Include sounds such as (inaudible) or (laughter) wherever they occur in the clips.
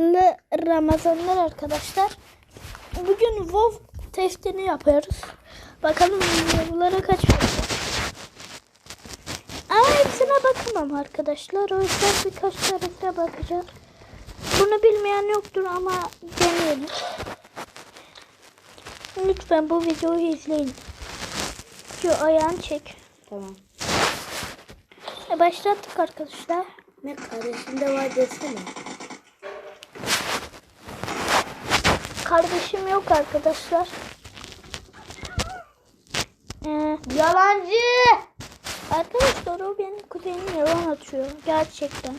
Şimdi Ramazanlar arkadaşlar. Bugün WoW testini yapıyoruz. Bakalım yıllara kaç. Ama hepsine bakamam arkadaşlar. O yüzden birkaç tanesine bakacağız. Bunu bilmeyen yoktur ama deneyelim. Lütfen bu videoyu izleyin. Şu ayağını çek. Tamam. E, başlattık arkadaşlar. Ne kardeşinde var desene. Kardeşim yok arkadaşlar. Ee, Yalancı. arkadaşlar o benim kuzenim yalan atıyor. Gerçekten.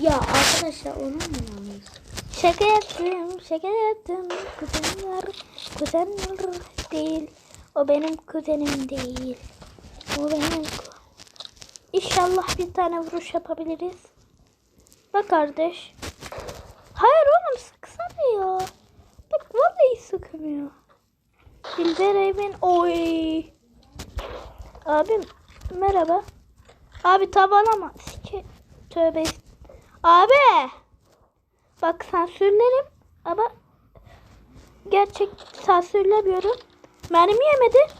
Ya arkadaşlar ona mı inanıyorsun? Şaka yaptım, şaka yaptım. Kuzenler, kuzenler değil. O benim kuzenim değil. O benim İnşallah bir tane vuruş yapabiliriz. Bak kardeş. Hayır oğlum sıksana ya. Sıkmıyor. Dilber Evin oy. Abim merhaba. Abi tavalama. Sike. Tövbe. Abi. Bak sansürlerim ama gerçek sansürlemiyorum. Mermi yemedi.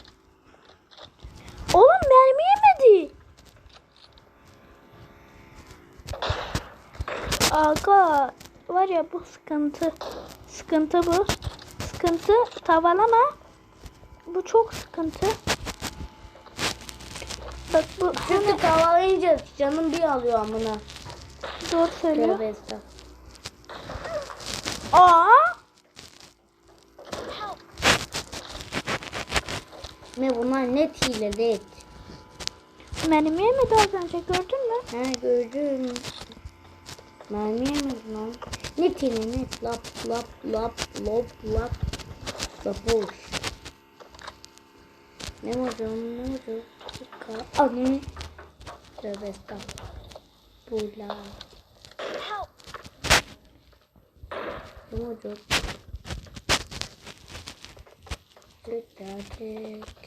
Oğlum mermi yemedi. Aga var ya bu sıkıntı. Sıkıntı bu. Sıkıntı tavalama. Bu çok sıkıntı. Bak bu Çünkü tavalayınca canım bir alıyor amına. doğru söylüyor. Tövbe. Aa! Ne bunlar net hile net. Mermi yemedi az önce gördün mü? He gördüm. Mermi yemedim lan. Net hile net. Lap lap lap lop lap. Lapoş. Ne hocam ne hocam? Anne. Tövbe estağfurullah. Ne hocam? Tek tek.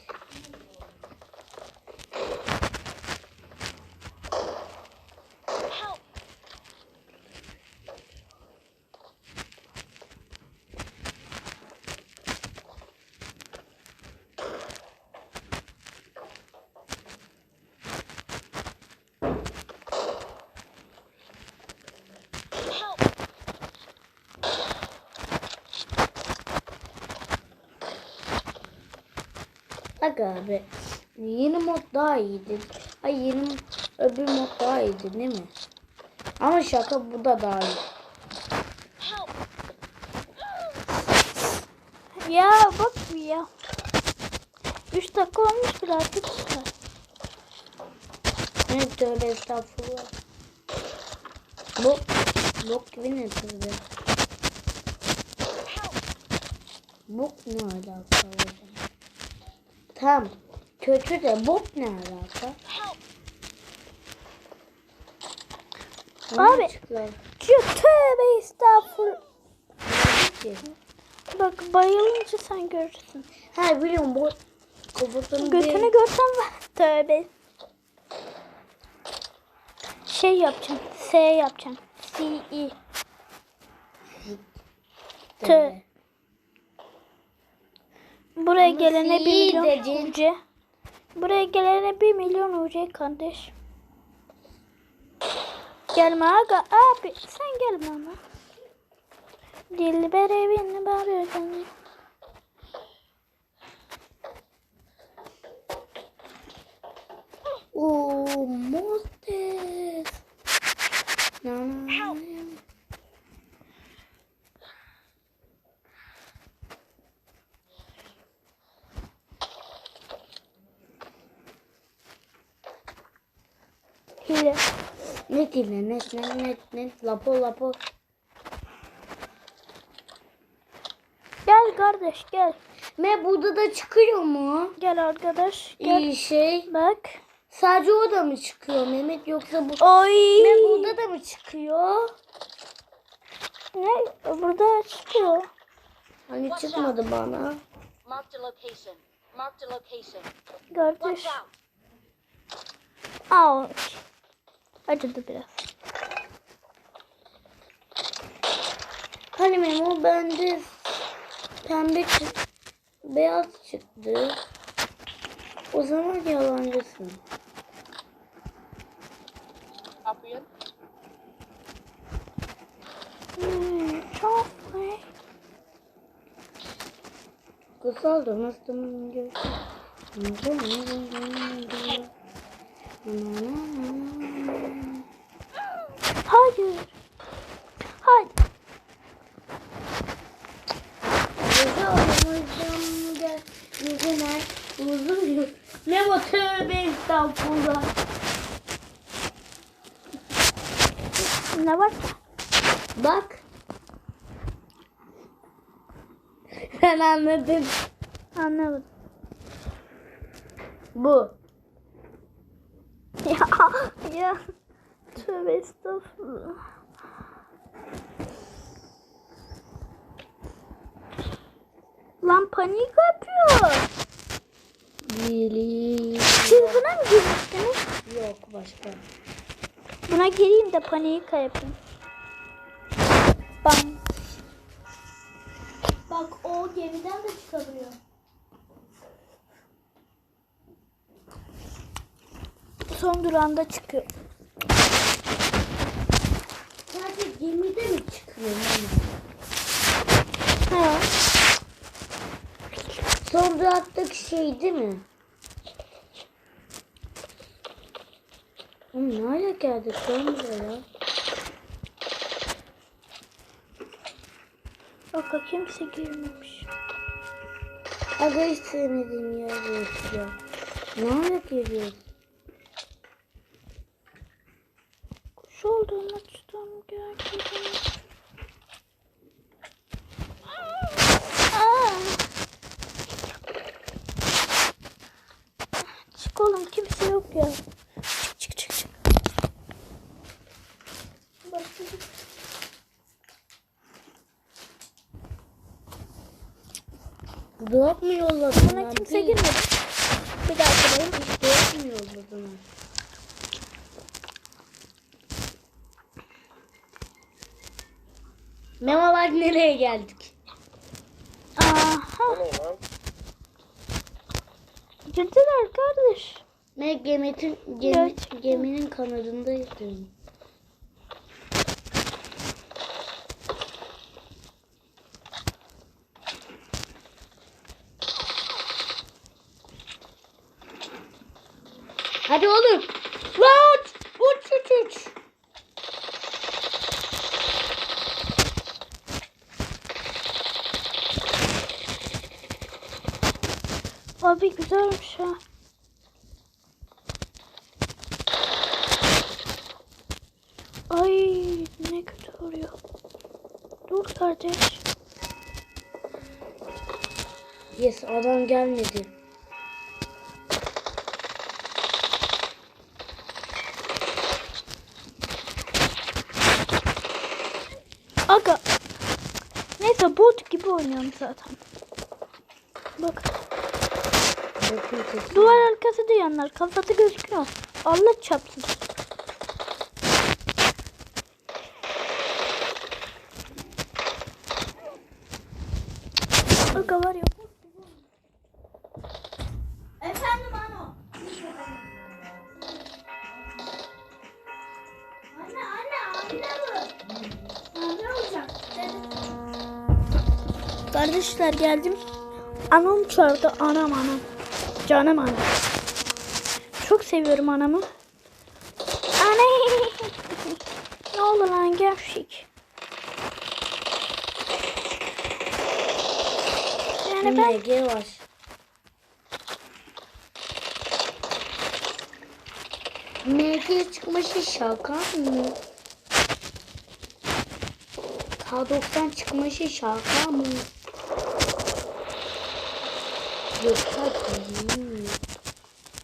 Aga abi. Yeni mod daha iyiydi. Ay yeni öbür mod daha iyiydi değil mi? Ama şaka bu da daha iyi. Ya bak ya. 3 dakika olmuş birazcık. Ne tövbe estağfurullah. Bu bok gibi ne tövbe. Bok ne alaka Tamam. Kötü de bok ne alaka? Abi. Tövbe estağfurullah. Bak bayılınca sen görürsün. Ha biliyorum bu kafatanın Götünü görsen var. Tövbe. Şey yapacağım. S yapacağım. C E. Tö. Buraya gelene 1 milyon dedin. UC. Buraya gelene 1 milyon UC kardeş. Gelme aga abi sen gelme ama. Dilber evini bağırıyorsun. Oo, Moses. Na, na, Hile. Net ile net net net net lapo lapo. Gel kardeş gel. Me burada da çıkıyor mu? Gel arkadaş gel. İyi şey. Bak. Sadece o da mı çıkıyor Mehmet yoksa bu Oy. Me burada da mı çıkıyor? Ne? Burada çıkıyor. Hani çıkmadı bana. Kardeş. Ouch. Acıdı biraz. Hani Memo bende pembe çık beyaz çıktı. O zaman yalancısın. Kapıyı. Hmm, çok iyi. Kısaldı nasıl Hayır. Hayır. Ne bu tövbe estağfurullah. Ne var ki? Bak. Sen anladın. Anlamadım. Bu. Ya, ya. Tövbe estağfurullah. Lan panik yapıyor. Lili. Siz buna mı girmiştiniz? Yok başka. Buna gireyim de paniği yapayım. Bam. Bak o gemiden de çıkabiliyor. Son durağında çıkıyor. Sadece gemide mi çıkıyor? Ha. Son duraktaki şey değil mi? Oğlum ne hale geldik lan buraya? Bak kimse girmemiş. Aga hiç sevmediğim yer ya. Ne hale geliyoruz? Kuş olduğunu tutam gerçekten. Çık oğlum kimse yok ya. Çık çık çık çık. Başladık. Drop mu yolladın lan? kimse Değil. girmedi. Bir daha gireyim. Hiç drop mu yolladın lan? Mema bak nereye geldik. Aha. Girdiler kardeş. Ne geminin, gemi, Evet. geminin kanadındayız diyorum. Hadi oğlum. Abi güzelmiş ha. Ay ne kötü vuruyor. Dur kardeş. Yes adam gelmedi. Aga. Neyse bot gibi oynuyorum zaten. Bak. Duvar arkası diyenler kafası gözüküyor. Allah çarpsın. Aga var ya. Efendim ano. Anne anne anne bu. Anne olacak. Kardeşler geldim. Anam çağırdı. Anam anam. Canım anam. Çok seviyorum anamı. Anne. (laughs) ne oldu lan gevşek. Yani ben MG var. MG çıkması şaka mı? K90 çıkması şaka mı? Yoksa değil?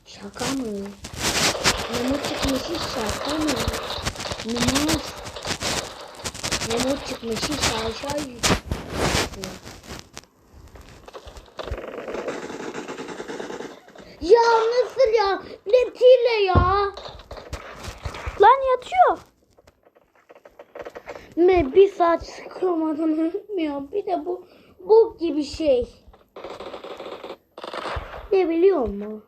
Şaka mı? Memo çıkması şaka mı? Memo Memo çıkması şaka mı? Ya nasıl ya? Letiyle ya. lan yatıyor. Me bir saat sıkılmadan ölmüyor. Bir de bu bok gibi şey. Ne biliyor musun?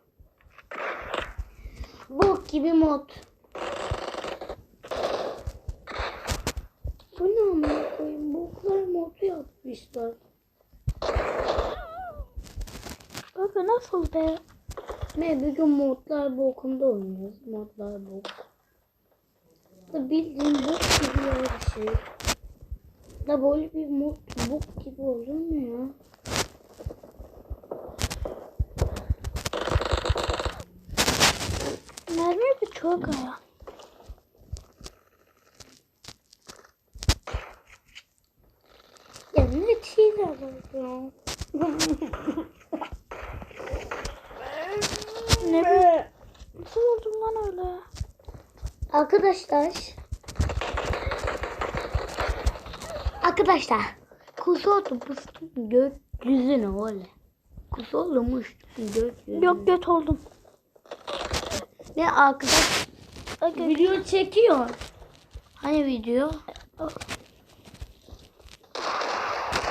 Bok gibi mod. Bu ne amına koyayım? Boklar modu yapmışlar. Baba nasıl be? Ne bir gün modlar bokunda oynuyoruz. Modlar bok. Da bildiğin bok gibi bir şey. Da böyle bir mod bok gibi olur mu ya? Mermi bir çok ya. Ya ne? (laughs) Ne be? Nasıl oldun lan öyle? Arkadaşlar. Arkadaşlar. Kuzu otobüsün gökyüzüne öyle. Kuzu olmuş gökyüzüne. Yok göt oldum. Ne arkadaş video çekiyor. Hani video?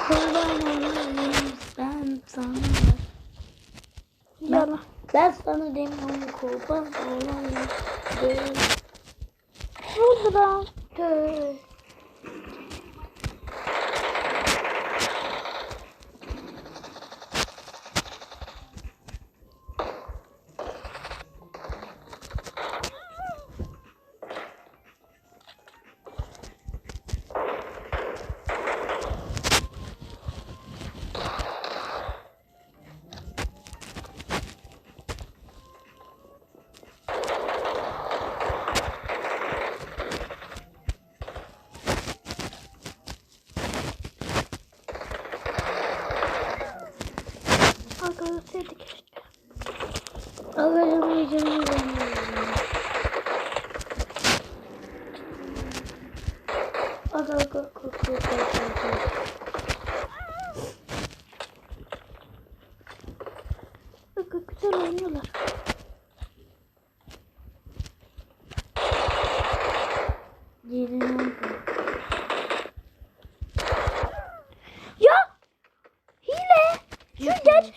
Kurban olayım ben sana. Yalan. Ben sana demiyorum kurban olayım. Ben Ne oldu lan? de. Aga ölseydik keşke. Ağlamayacağım. Aga aga aga aga aga. Aga güzel oynuyorlar. Yerini Ya! Hile! Şu geç.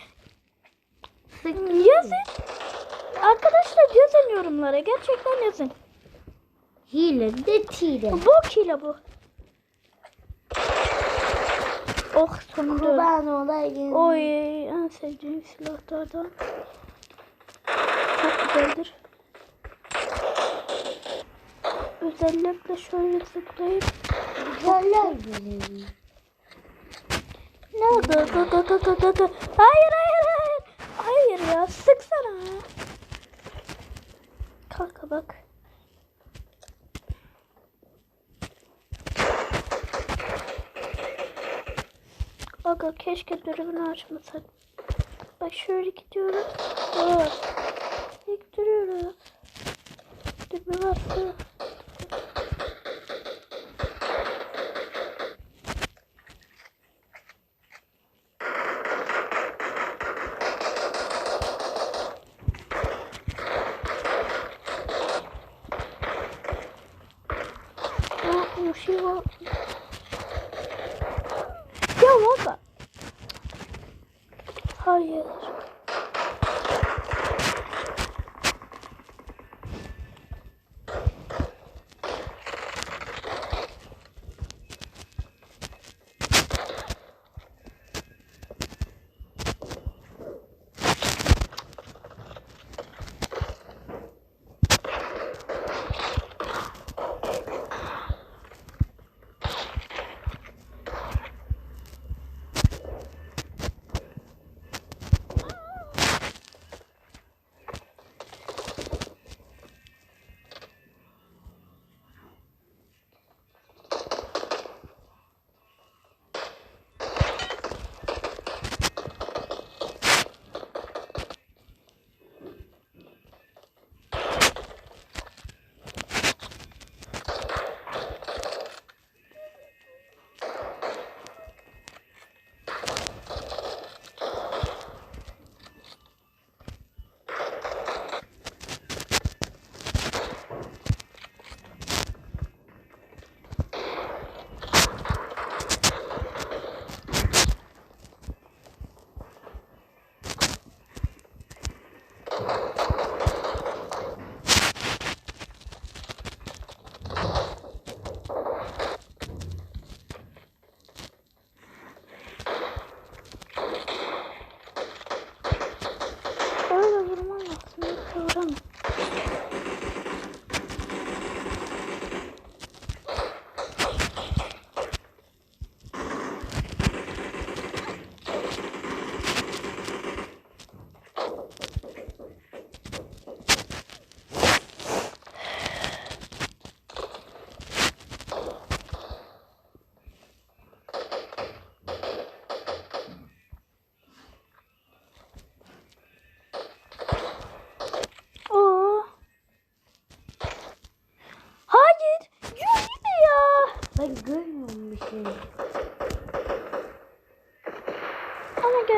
Yazın. Arkadaşlar yazın yorumlara. Gerçekten yazın. Hile de tire. Bok hile bu. Oh sonunda. Kurban olayım. Oy en sevdiğim silahlardan. Çok güzeldir. Özellikle şöyle zıplayıp Güzeller güzeli. ne oldu? Da, da, da, da, da, da. Hayır hayır hayır. Hayır ya sıksana. Kanka bak. Aga keşke dürbünü açmasak. Bak şöyle gidiyoruz. Aa, gidiyoruz. Dürbün varsa. Aa, bir şey var. Ya valla. Hayır.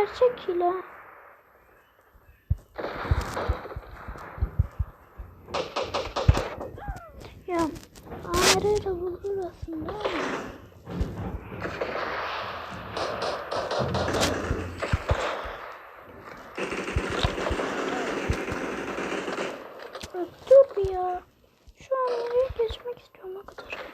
Gerçek hile. Ya Amer'e bulur aslında Dur ya. Şu an nereye geçmek istiyorum o kadar.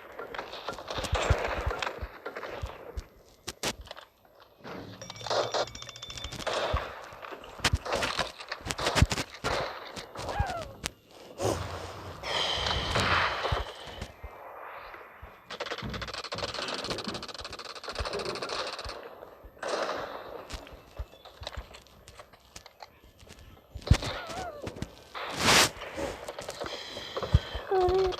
Hayır.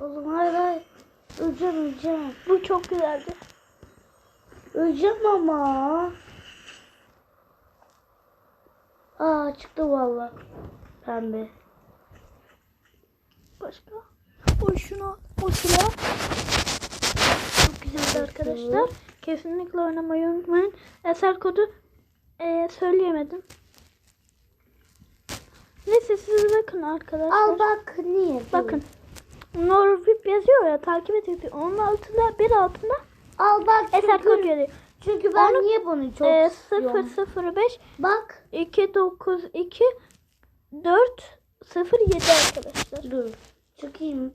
Oğlum hayır hayır. Öleceğim öleceğim. Bu çok güzeldi. Öleceğim ama. Aa çıktı valla. Pembe. Başka? O şunu, o silah. Çok güzeldi arkadaşlar. Kesinlikle oynamayı unutmayın. Eser kodu eee, söyleyemedim. Neyse siz bakın arkadaşlar. Al bak niye? Bakın. Norvip yazıyor ya takip et yapıyor. Onun altında bir altında Al bak eser çünkü, yazıyor. çünkü ben Onu- niye bunu çok Eee, istiyorum? 005 Bak 292 4 07 arkadaşlar. dur. Çıkayım.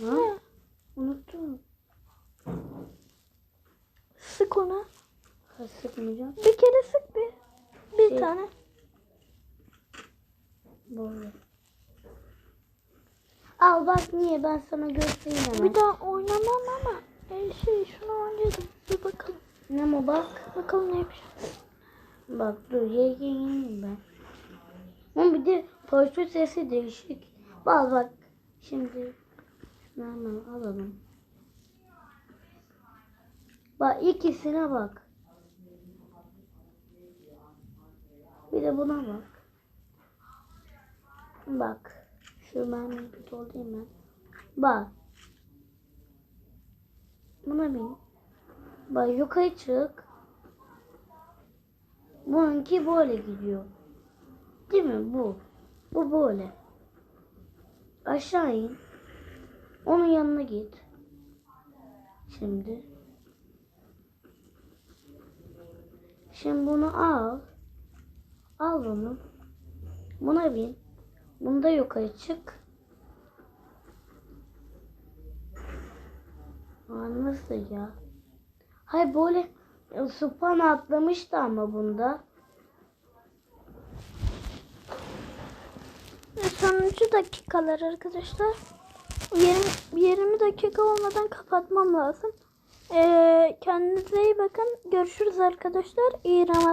Ha? Unuttum. Sık ona. Ha, sıkmayacağım. Bir kere sık bir. Bir Şey- tane. Böyle. Al bak niye ben sana göstereyim hemen. Bir daha oynamam ama e, şey şunu oynadım. Bir bakalım. Ne mi bak? Bakalım ne yapacağız. Bak dur ye ye ye ben. Ama bir de poşet sesi değişik. Bak bak. Şimdi hemen alalım. Bak ikisine bak. Bir de buna bak. Bak. Şu ben bir doldurayım ben. Bak. Buna bin. Bak yukarı çık. Bununki böyle gidiyor. Değil mi bu? Bu böyle. Aşağı in. Onun yanına git. Şimdi. Şimdi bunu al. Al bunu. Buna bin. Bunda yukarı çık. Aa, nasıl ya? Hay böyle e, Supan atlamıştı ama bunda. Sonuncu dakikalar arkadaşlar. 20, 20 dakika olmadan kapatmam lazım. Ee, kendinize iyi bakın. Görüşürüz arkadaşlar. İyi Ramazan.